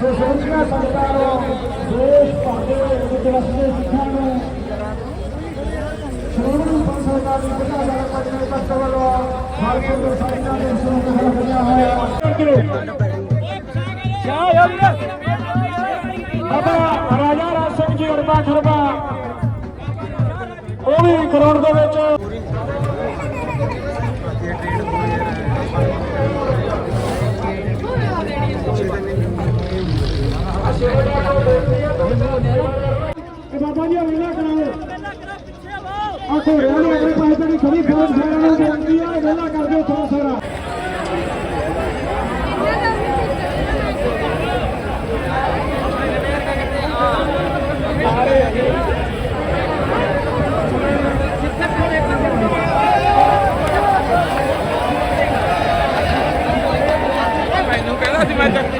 ਸੋ ਸੋਚਣਾ ਸੰਗਤਾਂ ਨੂੰ ਦੇਸ਼ ਭਰ ਵਿੱਚ ਵਸਦੇ ਸਿੱਖਾਂ ਨੂੰ। ਸ਼੍ਰੋਮਣੀ ਪੰਥ ਸਰਕਾਰ ਦੀ ਜਿੱਤਾ ਜਾਣਾ ਪੱਛਮੀ ਪੱਛ ਵੱਲੋਂ ਭਾਰਤੀ ਦੇ ਸਾਈਨਾਂ ਦੇ ਸਰੂਪ ਹਲਕਿਆ ਹੋਇਆ। ਆਪਣਾ ਰਾਜਾ ਰਾਜ ਸਿੰਘ ਜੀ ਅਰਬਾ ਖਰਬਾ ਉਹ ਵੀ ਕਰੋੜ ਦੇ ਵਿੱਚ ਜੀ ਵੇਲਾ ਕਰਾਓ। ਆ ਘੋੜਿਆਂ ਨੂੰ ਅਗਲੇ ਪਾਸੇ ਤੱਕ ਖੜੀ ਫੌਜ ਫੈਰਾਂ ਨੂੰ ਬੇਨਤੀ ਆ ਵੇਲਾ ਕਰ ਦਿਓ ਥੋੜਾ ਸਾਰਾ ਮੈਨੂੰ ਕਹਿੰਦਾ ਸੀ ਮੈਂ ਚੱਕ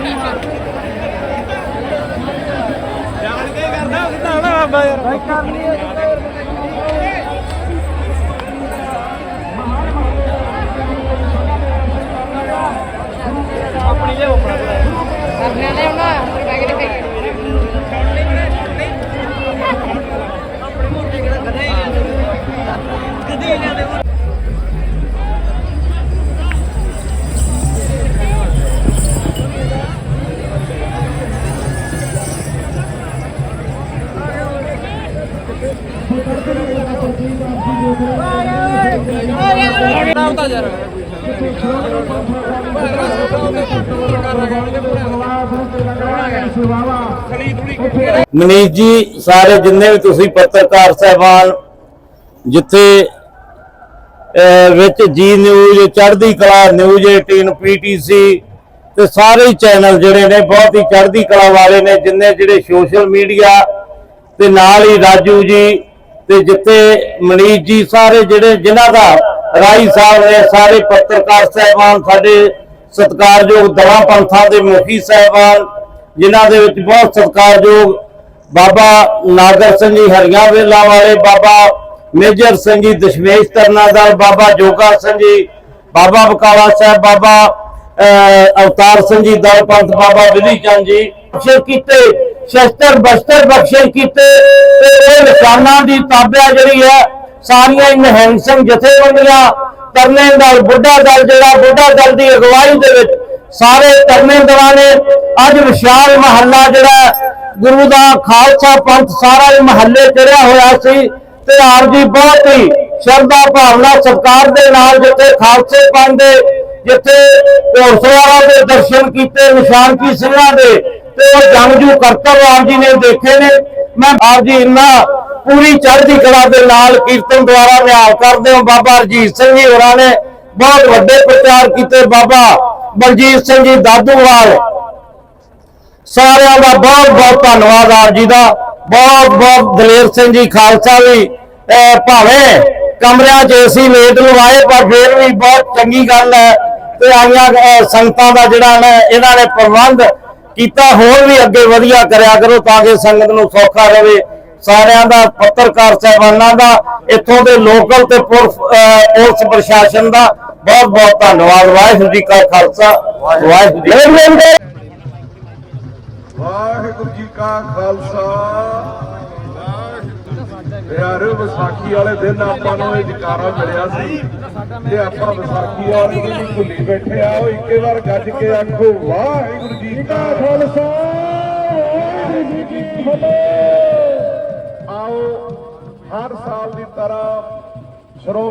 ਜਾਣ ਕੇ ਕਰਦਾ ਸਿੱਧਾ ਨਾ ਬਾਬਾ ਯਾਰ। ਮਨੀਸ਼ ਜੀ, ਸਾਰੇ ਜਿੰਨੇ ਵੀ ਤੁਸੀਂ ਪੱਤਰਕਾਰ ਸਹਿਬਾਨ, ਜਿੱਥੇ ਵਿੱਚ ਜੀ ਨਿਊਜ਼ ਚੜ੍ਹਦੀ ਕਲਾ ਨਿਊਜ਼ 18 ਪੀਟੀਸੀ ਤੇ ਸਾਰੇ ਚੈਨਲ ਜਿਹੜੇ ਨੇ, ਬਹੁਤ ਹੀ ਚੜ੍ਹਦੀ ਕਲਾ ਵਾਲੇ ਨੇ, ਜਿੰਨੇ ਜਿਹੜੇ ਸੋਸ਼ਲ ਮੀਡੀਆ ਤੇ ਨਾਲ ਹੀ ਰਾਜੂ ਜੀ ਤੇ ਜਿੱਥੇ ਮਨੀਸ਼ ਜੀ ਸਾਰੇ ਜਿਹੜੇ ਜਿਨ੍ਹਾਂ ਦਾ ਰਾਈ ਸਾਹਿਬ ਨੇ ਸਾਰੇ ਪੱਤਰਕਾਰ ਸਹਿਬਾਨ ਸਾਡੇ ਸਤਿਕਾਰਯੋਗ ਦਲਾਂ ਪੰਥਾਂ ਦੇ ਮੁਖੀ ਸਹਿਬਾਨ ਜਿਨ੍ਹਾਂ ਦੇ ਵਿੱਚ ਬਹੁਤ ਸਤਿਕਾਰਯੋਗ ਬਾਬਾ ਨਾਗਰ ਸਿੰਘ ਜੀ ਹਰੀਆਂ ਵੇਲਾ ਵਾਲੇ ਬਾਬਾ ਮੇਜਰ ਸਿੰਘ ਜੀ ਦਸ਼ਮੇਸ਼ ਤਰਨਾ ਦਲ ਬਾਬਾ ਜੋਗਾ ਸਿੰਘ ਜੀ ਬਾਬਾ ਬਕਾਲਾ ਸਾਹਿਬ ਬਾਬਾ ਅਹ, ਅਵਤਾਰ ਸਿੰਘ ਜੀ ਦਲ ਪੰਥ ਬਾਬਾ ਵਿਧੀ ਚੰਦ ਜੀ ਬਖਸ਼ਿਸ਼ ਕੀਤੇ ਸ਼ਸਤਰ ਬਸਤਰ ਬਖਸ਼ਿਸ਼ ਕੀਤੇ ਤੇ ਇਹ ਨਿਸ਼ਾਨਾਂ ਦੀ ਤਾਬਿਆ ਜਿਹੜੀ ਹੈ, ਸਾਰੀਆਂ ਹੀ ਨਿਹੰਗ ਸਿੰਘ ਜਥੇਬੰਦੀਆਂ ਤਰਨੇ ਦਲ, ਬੁੱਢਾ ਦਲ, ਜਿਹੜਾ ਬੁੱਢਾ ਦਲ ਦੀ ਅਗਵਾਈ ਦੇ ਵਿੱਚ ਸਾਰੇ ਤਰਨੇ ਦਲਾਂ ਨੇ ਅੱਜ ਵਿਸ਼ਾਲ ਮਹੱਲਾ ਜਿਹੜਾ ਗੁਰੂ ਦਾ ਖਾਲਸਾ ਪੰਥ ਸਾਰਾ ਹੀ ਮਹੱਲੇ ਚੜਿਆ ਹੋਇਆ ਸੀ ਤੇ ਆਪ ਜੀ ਬਹੁਤ ਹੀ ਸ਼ਰਧਾ ਭਾਵਨਾ ਸਤਿਕਾਰ ਦੇ ਨਾਲ ਜਿੱਥੇ ਖਾਲਸੇ ਪੰਥ ਦੇ, ਜਿੱਥੇ ਘੋੜਸਵਾਰਾਂ ਦੇ ਦਰਸ਼ਨ ਕੀਤੇ ਨਿਸ਼ਾਨ ਕੀ ਸਿੰਘਾਂ ਦੇ ਤੇ ਉਹ ਜੰਗਜੂ ਕਰਤਵ ਆਪ ਜੀ ਨੇ ਦੇਖੇ ਨੇ। ਮੈਂ ਆਪ ਜੀ ਇੰਨਾ ਪੂਰੀ ਚੜ੍ਹਦੀ ਕਲਾ ਦੇ ਨਾਲ ਕੀਰਤਨ ਦੁਆਰਾ ਨਿਹਾਲ ਕਰਦੇ ਹਾਂ। ਬਾਬਾ ਰਜੀਤ ਸਿੰਘ ਜੀ ਹੋਰਾਂ ਨੇ ਬਹੁਤ ਵੱਡੇ ਪ੍ਰਚਾਰ ਕੀਤੇ। ਬਾਬਾ ਬਲਜੀਤ ਸਿੰਘ ਜੀ ਦਾਦੂਵਾਲ, ਸਾਰਿਆਂ ਦਾ ਬਹੁਤ ਬਹੁਤ ਧੰਨਵਾਦ ਆਪ ਜੀ ਦਾ। ਬਹੁਤ ਬਹੁਤ ਦਲੇਰ ਸਿੰਘ ਜੀ ਖਾਲਸਾ ਵੀ ਅਹ ਭਾਵੇਂ ਕਮਰਿਆਂ 'ਚ ਏਸੀ ਲੇਟ ਲਵਾਏ, ਪਰ ਫਿਰ ਵੀ ਬਹੁਤ ਚੰਗੀ ਗੱਲ ਹੈ। ਤੇ ਆਈਆਂ ਸੰਗਤਾਂ ਦਾ ਜਿਹੜਾ ਨਾ, ਇਹਨਾਂ ਨੇ ਪ੍ਰਬੰਧ ਕੀਤਾ ਹੋਰ ਵੀ ਅੱਗੇ ਵਧੀਆ ਕਰਿਆ ਕਰੋ ਤਾਂ ਕਿ ਸੰਗਤ ਨੂੰ ਸੌਖਾ ਰਹੇ ਸਾਰਿਆਂ ਦਾ, ਪੱਤਰਕਾਰ ਸਹਿਬਾਨਾਂ ਦਾ, ਇੱਥੋਂ ਦੇ ਲੋਕਲ ਤੇ ਪੁਲਿਸ ਪ੍ਰਸ਼ਾਸਨ ਦਾ ਬਹੁਤ ਬਹੁਤ ਧੰਨਵਾਦ। ਵਾਹਿਗੁਰੂ ਜੀ ਕਾ ਖਾਲਸਾ, ਵਾਹਿਗੁਰੂ ਜੀ ਵਾਹਿਗੁਰੂ ਜੀ ਕਾ ਖਾਲਸਾ। ਪਿਆਰੇ ਵਿਸਾਖੀ ਵਾਲੇ ਦਿਨ ਆਪਾਂ ਨੂੰ ਇਹ ਜਕਾਰਾ ਮਿਲਿਆ ਸੀ ਤੇ ਆਪਾਂ ਵਿਸਾਖੀ ਵਾਲੇ ਨੂੰ ਭੁੱਲੀ ਬੈਠੇ ਆ। ਉਹ ਇੱਕੇ ਵਾਰ ਗੱਜ ਕੇ ਆਖੋ, ਵਾਹਿਗੁਰੂ ਜੀ ਕਾ ਖਾਲਸਾ ਵਾਹਿਗੁਰੂ ਜੀ ਕੀ ਫਤਿਹ ਆਓ ਹਰ ਸਾਲ ਦੀ ਤਰ੍ਹਾਂ ਸ਼ਰੋ